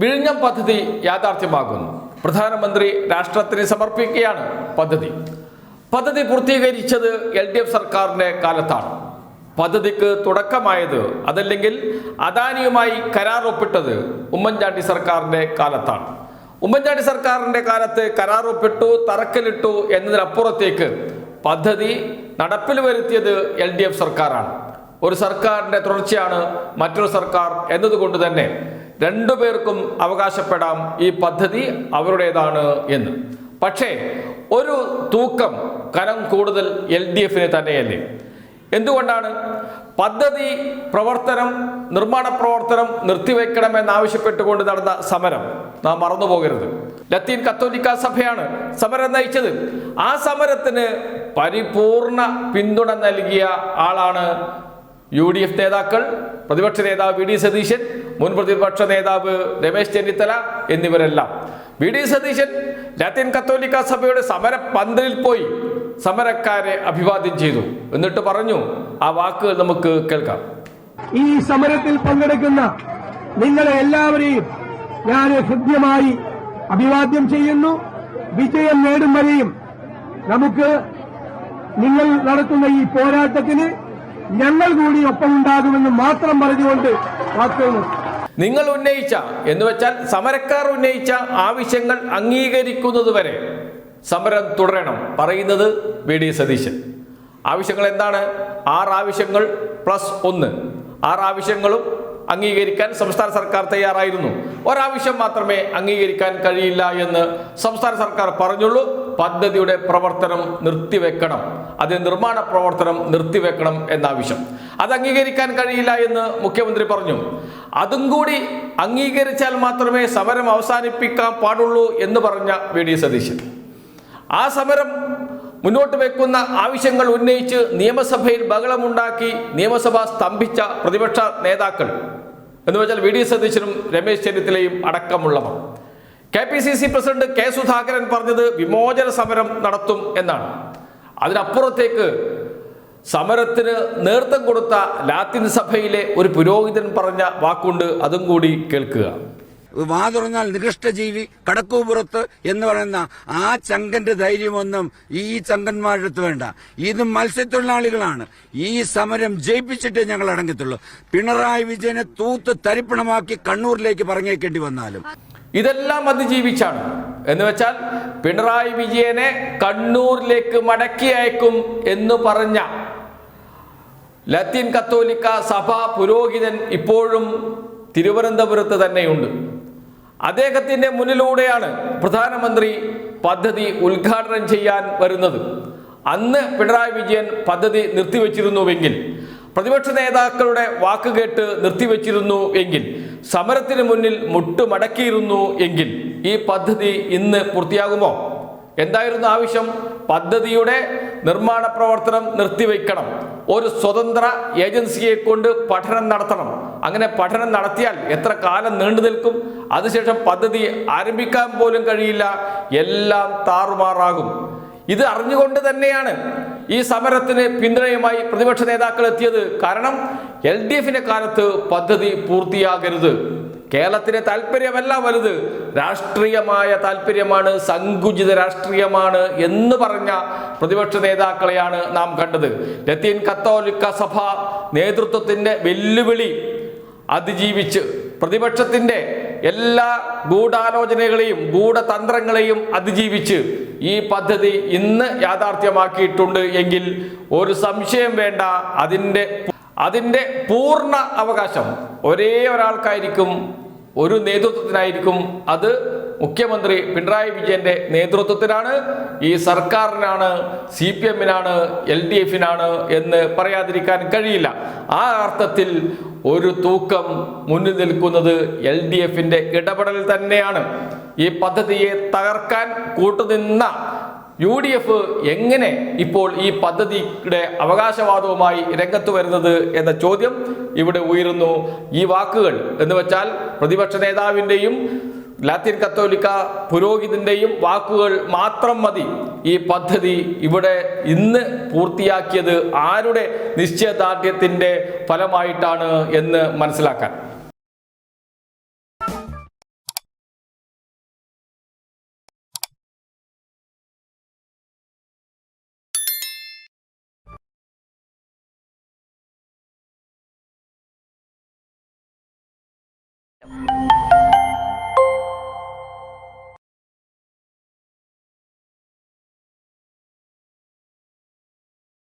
വിഴിഞ്ഞം പദ്ധതി യാഥാർത്ഥ്യമാകുന്നു. പ്രധാനമന്ത്രി രാഷ്ട്രത്തിന് സമർപ്പിക്കുകയാണ് പദ്ധതി. പദ്ധതി പൂർത്തീകരിച്ചത് എൽ ഡി എഫ് സർക്കാരിന്റെ കാലത്താണ്. പദ്ധതിക്ക് തുടക്കമായത് അതല്ലെങ്കിൽ അദാനിയുമായി കരാർ ഒപ്പിട്ടത് ഉമ്മൻചാണ്ടി സർക്കാരിന്റെ കാലത്താണ്. ഉമ്മൻചാണ്ടി സർക്കാരിന്റെ കാലത്ത് കരാർ ഒപ്പിട്ടു തറക്കലിട്ടു എന്നതിനപ്പുറത്തേക്ക് പദ്ധതി നടപ്പിൽ വരുത്തിയത് എൽ ഡി എഫ് സർക്കാരാണ്. ഒരു സർക്കാരിന്റെ തുടർച്ചയാണ് മറ്റൊരു സർക്കാർ എന്നതുകൊണ്ട് തന്നെ രണ്ടു പേർക്കും അവകാശപ്പെടാം. ഈ പദ്ധതി അവരുടേതാണ് എന്ന്. പക്ഷേ ഒരു തൂക്കം കനം കൂടുതൽ എൽ ഡി എഫിന് തന്നെയല്ലേ? എന്തുകൊണ്ടാണ്? പദ്ധതി പ്രവർത്തനം നിർമ്മാണ പ്രവർത്തനം നിർത്തിവെക്കണമെന്നാവശ്യപ്പെട്ടുകൊണ്ട് നടന്ന സമരം. നാം മറന്നുപോകരുത്. ലത്തീൻ കത്തോലിക്ക സഭയാണ് സമരം നയിച്ചത്. ആ സമരത്തിന് പരിപൂർണ പിന്തുണ നൽകിയ ആളാണ് യു ഡി എഫ് നേതാക്കൾ പ്രതിപക്ഷ നേതാവ് വി ഡി സതീശൻ മുൻ പ്രതിപക്ഷ നേതാവ് രമേശ് ചെന്നിത്തല എന്നിവരെല്ലാം. വി ഡി സതീശൻ ലാറ്റിൻ കത്തോലിക്ക സഭയുടെ സമര പന്തലിൽ പോയി സമരക്കാരെ അഭിവാദ്യം ചെയ്തു. എന്നിട്ട് പറഞ്ഞു ആ വാക്കുകൾ നമുക്ക് കേൾക്കാം. ഈ സമരത്തിൽ പങ്കെടുക്കുന്ന നിങ്ങളെ എല്ലാവരെയും ഞാൻ ഹൃദ്യമായി അഭിവാദ്യം ചെയ്യുന്നു. വിജയം നേടും വരെയും നമുക്ക് നിങ്ങൾ നടത്തുന്ന ഈ പോരാട്ടത്തിന് ഞങ്ങൾ കൂടി ഒപ്പമുണ്ടാകുമെന്ന് മാത്രം പറഞ്ഞുകൊണ്ട് വാക്കുകൾ. നിങ്ങൾ ഉന്നയിച്ച എന്ന് വെച്ചാൽ സമരക്കാർ ഉന്നയിച്ച ആവശ്യങ്ങൾ അംഗീകരിക്കുന്നതുവരെ സമരം തുടരണം പറയുന്നത് വി. ഡി. സതീശൻ. ആവശ്യങ്ങൾ എന്താണ്? ആറ് ആവശ്യങ്ങൾ പ്ലസ് ഒന്ന്. ആറ് ആവശ്യങ്ങളും അംഗീകരിക്കാൻ സംസ്ഥാന സർക്കാർ തയ്യാറായിരുന്നു. ഒരാവശ്യം മാത്രമേ അംഗീകരിക്കാൻ കഴിയില്ല എന്ന് സംസ്ഥാന സർക്കാർ പറഞ്ഞുള്ളൂ. പദ്ധതിയുടെ പ്രവർത്തനം നിർത്തിവെക്കണം. അത് നിർമ്മാണ പ്രവർത്തനം നിർത്തിവെക്കണം എന്ന ആവശ്യം അത് അംഗീകരിക്കാൻ കഴിയില്ല എന്ന് മുഖ്യമന്ത്രി പറഞ്ഞു. അതും കൂടി അംഗീകരിച്ചാൽ മാത്രമേ സമരം അവസാനിപ്പിക്കാൻ പാടുള്ളൂ എന്ന് പറഞ്ഞ വി. ഡി. സതീശൻ. ആ സമരം മുന്നോട്ട് വെക്കുന്ന ആവശ്യങ്ങൾ ഉന്നയിച്ച് നിയമസഭയിൽ ബഹളമുണ്ടാക്കി നിയമസഭ സ്തംഭിച്ച പ്രതിപക്ഷ നേതാക്കൾ എന്ന് വെച്ചാൽ വി. ഡി. സതീശനും രമേശ് ചെന്നിത്തലയും അടക്കമുള്ളവർ. K. P. C. C president K. Sudhakaran പറഞ്ഞത് വിമോചന സമരം നടത്തും എന്നാണ്. അതിനപ്പുറത്തേക്ക് സമരത്തിന് നേതൃത്വം കൊടുത്ത ലാത്തിൻ സഭയിലെ ഒരു പുരോഹിതൻ പറഞ്ഞ വാക്കുണ്ട് അതും കൂടി കേൾക്കുക. വാ തുറന്നാൽ നികൃഷ്ടജീവി കടക്കൂപുറത്ത് എന്ന് പറയുന്ന ആ ചങ്കന്റെ ധൈര്യമൊന്നും ഈ ചങ്കന്മാരടുത്ത് വേണ്ട. ഇത് മത്സ്യത്തൊഴിലാളികളാണ്. ഈ സമരം ജയിപ്പിച്ചിട്ടേ ഞങ്ങൾ അടങ്ങത്തുള്ളൂ. പിണറായി വിജയനെ തൂത്ത് തരിപ്പണമാക്കി കണ്ണൂരിലേക്ക് പറഞ്ഞേക്കേണ്ടി വന്നാലും. ഇതെല്ലാം അതിജീവിച്ചാണ്. എന്ന് വെച്ചാൽ പിണറായി വിജയനെ കണ്ണൂരിലേക്ക് മടക്കി അയക്കും എന്ന് പറഞ്ഞ ലത്തീൻ കത്തോലിക്ക സഭാ പുരോഹിതൻ ഇപ്പോഴും തിരുവനന്തപുരത്ത് തന്നെയുണ്ട്. അദ്ദേഹത്തിന്റെ മുന്നിലൂടെയാണ് പ്രധാനമന്ത്രി പദ്ധതി ഉദ്ഘാടനം ചെയ്യാൻ വരുന്നത്. അന്ന് പിണറായി വിജയൻ പദ്ധതി നിർത്തിവെച്ചിരുന്നുവെങ്കിൽ പ്രതിപക്ഷ നേതാക്കളുടെ വാക്ക് കേട്ട് നിർത്തിവെച്ചിരുന്നു എങ്കിൽ സമരത്തിന് മുന്നിൽ മുട്ടുമടക്കിയിരുന്നു എങ്കിൽ ഈ പദ്ധതി ഇന്ന് പൂർത്തിയാകുമോ? എന്തായിരുന്നു ആവശ്യം? പദ്ധതിയുടെ നിർമ്മാണ പ്രവർത്തനം നിർത്തിവെക്കണം ഒരു സ്വതന്ത്ര ഏജൻസിയെ കൊണ്ട് പഠനം നടത്തണം. അങ്ങനെ പഠനം നടത്തിയാൽ എത്ര കാലം നീണ്ടു നിൽക്കും? അതിനുശേഷം പദ്ധതി ആരംഭിക്കാൻ പോലും കഴിയില്ല. എല്ലാം താറുമാറാകും. ഇത് അറിഞ്ഞുകൊണ്ട് തന്നെയാണ് ഈ സമരത്തിന് പിന്തുണയുമായി പ്രതിപക്ഷ നേതാക്കൾ എത്തിയത്. കാരണം എൽ ഡി കാലത്ത് പദ്ധതി പൂർത്തിയാകരുത്. കേരളത്തിന്റെ താല്പര്യമല്ല വലുത്. രാഷ്ട്രീയമായ താല്പര്യമാണ് സങ്കുചിത രാഷ്ട്രീയമാണ് എന്ന് പറഞ്ഞ പ്രതിപക്ഷ നേതാക്കളെയാണ് നാം കണ്ടത്. ലത്തീൻ കത്തോലിക്ക സഭ നേതൃത്വത്തിന്റെ വെല്ലുവിളി അതിജീവിച്ച് പ്രതിപക്ഷത്തിന്റെ എല്ലാ ഗൂഢാലോചനകളെയും ഗൂഢതന്ത്രങ്ങളെയും അതിജീവിച്ച് ഈ പദ്ധതി ഇന്ന് യാഥാർത്ഥ്യമാക്കിയിട്ടുണ്ട് എങ്കിൽ ഒരു സംശയം വേണ്ട അതിന്റെ അതിന്റെ പൂർണ അവകാശം ഒരേ ഒരാൾക്കായിരിക്കും ഒരു നേതൃത്വത്തിനായിരിക്കും. അത് മുഖ്യമന്ത്രി പിണറായി വിജയന്റെ നേതൃത്വത്തിനാണ് ഈ സർക്കാരിനാണ് സി പി എമ്മിനാണ് എൽ ഡി എഫിനാണ് എന്ന് പറയാതിരിക്കാൻ കഴിയില്ല. ആ അർത്ഥത്തിൽ ഒരു തൂക്കം മുന്നിൽ നിൽക്കുന്നത് എൽ ഡി എഫിന്റെ ഇടപെടൽ തന്നെയാണ്. ഈ പദ്ധതിയെ തകർക്കാൻ കൂട്ടുനിന്ന യു ഡി എഫ് എങ്ങനെ ഇപ്പോൾ ഈ പദ്ധതിയുടെ അവകാശവാദവുമായി രംഗത്ത് വരുന്നത് എന്ന ചോദ്യം ഇവിടെ ഉയരുന്നു. ഈ വാക്കുകൾ എന്ന് വെച്ചാൽ പ്രതിപക്ഷ നേതാവിന്റെയും ലാത്തിൻ കത്തോലിക്ക പുരോഹിതന്റെയും വാക്കുകൾ മാത്രം മതി. ഈ പദ്ധതി ഇവിടെ ഇന്ന് പൂർത്തിയാക്കിയത് ആരുടെ നിശ്ചയദാർഢ്യത്തിന്റെ ഫലമായിട്ടാണ് എന്ന് മനസ്സിലാക്കാൻ.